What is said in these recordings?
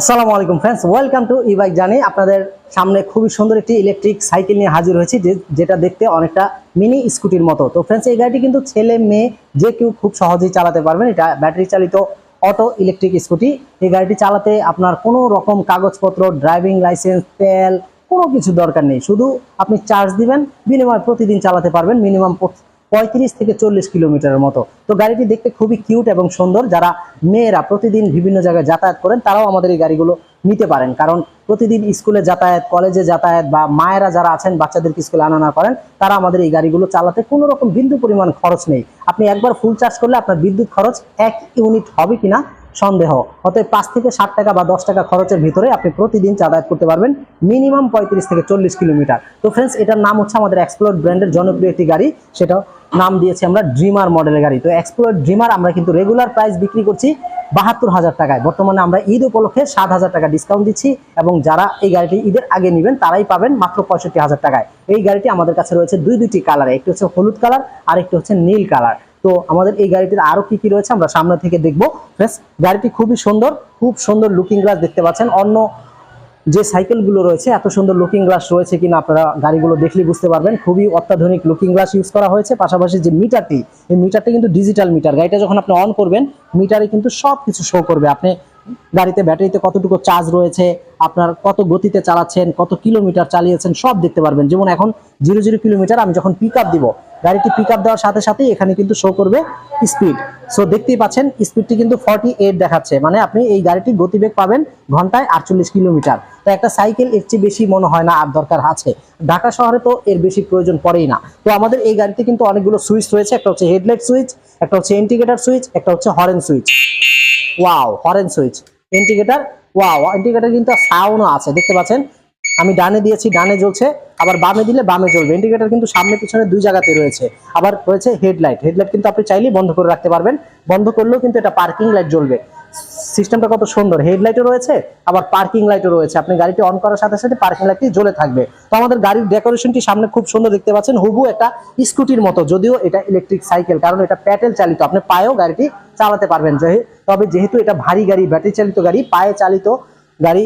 আসসালামু আলাইকুম friends welcome to E bike জানি আপনাদের সামনে খুবই সুন্দর একটি ইলেকট্রিক সাইকেল নিয়ে হাজির হয়েছি যেটা দেখতে অনেকটা মিনি স্কুটির মতো। তো ফ্রেন্ডস এই গাড়িটি কিন্তু ছেলে, মেয়ে, যে কেউ খুব সহজেই চালাতে পারবেন। এটা ব্যাটারি চালিত অটো ইলেকট্রিক স্কুটি এই গাড়িটি চালাতে আপনার কোনো রকম কাগজপত্র ড্রাইভিং লাইসেন্স তেল, কোনো কিছু দরকার নেই। শুধু আপনি চার্জ দিবেন বিনিময় প্রতিদিন চালাতে পারবেন মিনিমাম পঁয়ত্রিশ থেকে চল্লিশ কিলোমিটারের মতো। তো গাড়িটি দেখতে খুবই কিউট এবং সুন্দর। যারা মেয়েরা প্রতিদিন বিভিন্ন জায়গায় যাতায়াত করেন, তারাও আমাদের এই গাড়িগুলো নিতে পারেন। কারণ প্রতিদিন স্কুলে যাতায়াত, কলেজে যাতায়াত বা মায়েরা যারা আছেন, বাচ্চাদেরকে স্কুলে আনা না করেন, তারা আমাদের এই গাড়িগুলো চালাতে কোনো রকম বিন্দু পরিমাণ খরচ নেই। আপনি একবার ফুল চার্জ করলে আপনার বিদ্যুৎ খরচ এক ইউনিট হবে কিনা সন্দেহ। অতএব পাঁচ থেকে ষাট টাকা বা দশ টাকা খরচের ভিতরে আপনি প্রতিদিন যাতায়াত করতে পারবেন মিনিমাম পঁয়ত্রিশ থেকে চল্লিশ কিলোমিটার। তো ফ্রেন্ডস এটার নাম হচ্ছে আমাদের এক্সপ্লোর ব্র্যান্ডের জনপ্রিয় একটি গাড়ি। সেটা নাম দিয়েছি আমরা ড্রিমার মডেলের গাড়ি। তো এক্সপ্লোর ড্রিমার আমরা কিন্তু রেগুলার প্রাইস বিক্রি করছি বাহাত্তর হাজার টাকায়। বর্তমানে আমরা ঈদ উপলক্ষে সাত হাজার টাকা ডিসকাউন্ট দিচ্ছি এবং যারা এই গাড়িটি ঈদের আগে নেবেন, তারাই পাবেন মাত্র পঁয়ষট্টি হাজার টাকায়। এই গাড়িটি আমাদের কাছে রয়েছে দুই দুইটি কালার একটি হচ্ছে হলুদ কালার আর একটি হচ্ছে নীল কালার তো আমাদের এই গাড়িটির আরও কি কি রয়েছে আমরা সামনে থেকে দেখব। গাড়িটি খুবই সুন্দর, খুব সুন্দর লুকিং গ্লাস দেখতে পাচ্ছেন। অন্য যে সাইকেলগুলো রয়েছে, এত সুন্দর লুকিং গ্লাস রয়েছে কিনা আপনারা গাড়িগুলো দেখলে বুঝতে পারবেন। খুবই অত্যাধুনিক লুকিং গ্লাস ইউজ করা হয়েছে। পাশাপাশি যে মিটারটি, এই মিটারটি কিন্তু ডিজিটাল মিটার গাড়িটা যখন আপনি অন করবেন মিটারে কিন্তু সব কিছু শো করবে। আপনি গাড়িতে ব্যাটারিতে কতটুকু চার্জ রয়েছে, আপনার কত গতিতে চালাচ্ছেন, কত কিলোমিটার চালিয়েছেন, সব দেখতে পারবেন। যেমন এখন জিরো জিরো কিলোমিটার আমি যখন পিক আপ দিব গাড়িটি পিক দেওয়ার সাথে সাথে এখানে কিন্তু শো করবে স্পিড সো দেখতেই পাচ্ছেন স্পিডটি কিন্তু ফর্টি দেখাচ্ছে। মানে আপনি এই গাড়িটি গতিবেগ পাবেন ঘন্টায় আটচল্লিশ কিলোমিটার। তো একটা সাইকেল এর চেয়ে বেশি মনে হয় না আর দরকার আছে। ঢাকা শহরে তো এর বেশি প্রয়োজন পড়েই না। তো আমাদের এই গাড়িতে কিন্তু অনেকগুলো সুইচ রয়েছে। একটা হচ্ছে হেডলাইট সুইচ একটা হচ্ছে ইন্ডিকেটার সুইচ একটা হচ্ছে horn switch wow horn switch indicator wow indicator কিন্তু সাউন্ডও আছে। দেখতে পাচ্ছেন? আমি ডানে দিয়েছি, ডানে জ্বলছে, আবার বামে দিলে বামে জ্বলবে। ইন্ডিকেটার কিন্তু সামনে, পিছনে দুই জায়গাতে রয়েছে। আবার রয়েছে হেডলাইট হেডলাইট কিন্তু আপনি চাইলেই বন্ধ করে রাখতে পারবেন। বন্ধ করলেও কিন্তু এটা পার্কিং লাইট জ্বলবে। সিস্টেমটা কত সুন্দর। হেডলাইটও রয়েছে, আবার পার্কিং লাইটও রয়েছে। আপনি গাড়িটি অন করার সাথে সাথে পার্কিং লাইটটি জ্বলে থাকবে। তো আমাদের গাড়ির ডেকোরেশনটি সামনে খুব সুন্দর দেখতে পাচ্ছেন। হুবু একটা স্কুটির মতো। যদিও এটা ইলেকট্রিক সাইকেল কারণ এটা প্যাটেল চালিত। আপনি পায়েও গাড়িটি চালাতে পারবেন। তবে যেহেতু এটা ভারী গাড়ি ব্যাটারি চালিত গাড়ি, পায়ে চালিত গাড়ি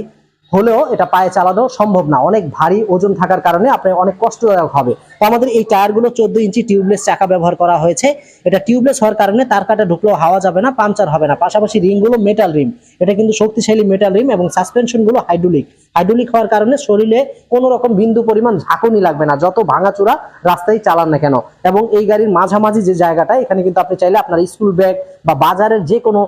হলেও এটা পায়ে চালানো সম্ভব না। অনেক ভারী ওজন থাকার কারণে আপনার অনেক কষ্টদায়ক হবে। তো আমাদের এই টায়ারগুলো চোদ্দ ইঞ্চি টিউবলেস চাকা ব্যবহার করা হয়েছে। এটা টিউবলেস হওয়ার কারণে তার কাটা ঢুকলেও হাওয়া যাবে না পাঞ্চার হবে না। পাশাপাশি রিংগুলো মেটাল রিম এটা কিন্তু শক্তিশালী মেটাল রিম এবং সাসপেনশনগুলো হাইড্রোলিক হাইড্রোলিক হওয়ার কারণে শরীরে কোনো রকম বিন্দু পরিমাণ ঝাঁকুনি লাগবে না। যত ভাঙাচোরা রাস্তায় চালান না কেন? এবং এই গাড়ির মাঝামাঝি যে জায়গাটা, এখানে কিন্তু আপনি চাইলে আপনার স্কুল ব্যাগ বা বাজারের যে কোনো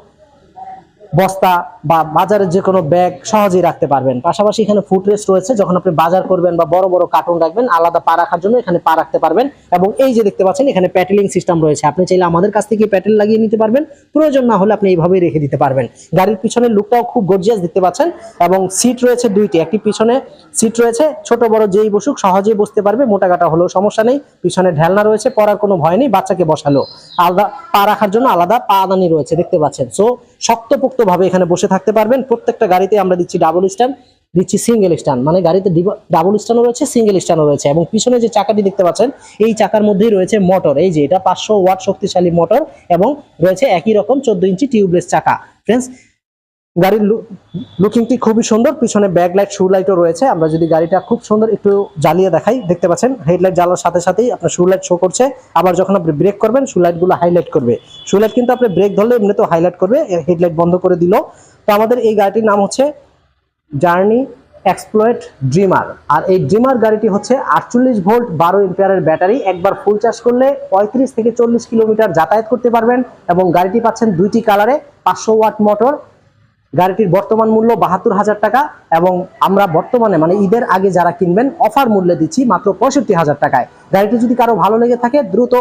বস্তা বা বাজারের যে কোনো ব্যাগ সহজেই রাখতে পারবেন। পাশাপাশি এখানে ফুট রেস্ট রয়েছে, যখন আপনি বাজার করবেন বা বড় বড় কার্টুন রাখবেন, আলাদা পা রাখার জন্য এখানে পা রাখতে পারবেন। এবং এই যে দেখতে পাচ্ছেন, এখানে প্যাটেলিং সিস্টেম রয়েছে। আপনি চাইলে আমাদের কাছ থেকে প্যাটেল লাগিয়ে নিতে পারবেন। প্রয়োজন না হলে আপনি এইভাবেই রেখে দিতে পারবেন। গাড়ির পিছনের লুকটাও খুব গর্জিয়াস দেখতে পাচ্ছেন। এবং সিট রয়েছে দুইটি। একটি পিছনে সিট রয়েছে। ছোট, বড় যেই বসুক, সহজেই বসতে পারবে। মোটা কাটা হলেও সমস্যা নেই। পিছনে ঢেলনা রয়েছে পড়ার কোনো ভয় নেই। বাচ্চাকে বসালো। আলাদা পা রাখার জন্য আলাদা পাদানি রয়েছে, দেখতে পাচ্ছেন। সো শক্তপোক্ত ভাবে এখানে বসে থাকতে পারবেন। প্রত্যেকটা গাড়িতে আমরা দিচ্ছি ডাবল স্ট্যান্ড দিচ্ছি সিঙ্গেল স্ট্যান্ড মানে গাড়িতে ডাবল স্ট্যান্ডও রয়েছে সিঙ্গেল স্ট্যান্ডও রয়েছে। এবং পিছনে যে চাকাটি দেখতে পাচ্ছেন, এই চাকার মধ্যেই রয়েছে মোটর এই যে এটা পাঁচশো ওয়াট শক্তিশালী মোটর এবং রয়েছে একই রকম চোদ্দ ইঞ্চি টিউবলেস চাকা। ফ্রেন্ডস গাড়ির লুকিংটি খুবই সুন্দর, পিছনে ব্যাক লাইট শু লাইটও রয়েছে। আমরা যদি গাড়িটা খুব সুন্দর একটু জ্বালিয়ে দেখাই, দেখতে পাচ্ছেন হেডলাইট জ্বালার সাথে সাথেই আপনার শু লাইট শো করছে। আবার যখন আপনি ব্রেক করবেন শু লাইটগুলো হাইলাইট করবে। শু লাইট কিন্তু আপনি ব্রেক ধরলে এমনিতেও হাইলাইট করবে হেডলাইট বন্ধ করে দিল। তো আমাদের এই গাড়িটির নাম হচ্ছে জার্নি এক্সপ্লয়েট ড্রিমার আর এই ড্রিমার গাড়িটি হচ্ছে আটচল্লিশ ভোল্ট, বারো এম্পিয়ারের ব্যাটারি একবার ফুল চার্জ করলে পঁয়ত্রিশ থেকে চল্লিশ কিলোমিটার যাতায়াত করতে পারবেন এবং গাড়িটি পাচ্ছেন দুইটি কালারে পাঁচশো ওয়াট মোটর গাড়িটির বর্তমান মূল্য বাহাত্তর হাজার টাকা এবং আমরা বর্তমানে মানে ঈদের আগে যারা কিনবেন, অফার মূল্যে দিচ্ছি মাত্র পঁয়ষট্টি হাজার টাকায়। গাড়িটি যদি কারও ভালো লেগে থাকে, দ্রুত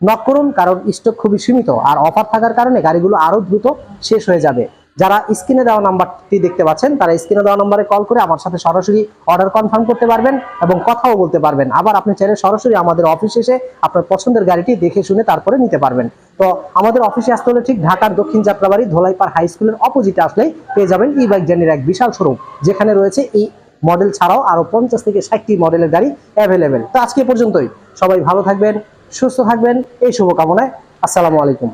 নক করুন, কারণ স্টক খুবই সীমিত। আর অফার থাকার কারণে গাড়িগুলো আরও দ্রুত শেষ হয়ে যাবে। যারা স্ক্রিনে দেওয়া নাম্বারটি দেখতে পাচ্ছেন, তারা স্ক্রিনে দেওয়া নাম্বারে কল করে আমার সাথে সরাসরি অর্ডার কনফার্ম করতে পারবেন এবং কথাও বলতে পারবেন। আবার আপনি চাইলে সরাসরি আমাদের অফিসে এসে আপনার পছন্দের গাড়িটি দেখে শুনে তারপরে নিতে পারবেন। তো আমাদের অফিসে আসতে হলে ঠিক ঢাকার দক্ষিণ যাত্রাবাড়ি ধোলাইপাড় হাই স্কুলের অপোজিটে আসলেই পেয়ে যাবেন ই বাইক জার্নির এক বিশাল শোরুম যেখানে রয়েছে এই মডেল ছাড়াও আরও পঞ্চাশ থেকে ষাটটি মডেলের গাড়ি অ্যাভেলেবেল তো আজকে পর্যন্তই। সবাই ভালো থাকবেন, সুস্থ থাকবেন, এই শুভকামনায়। আসসালামু আলাইকুম।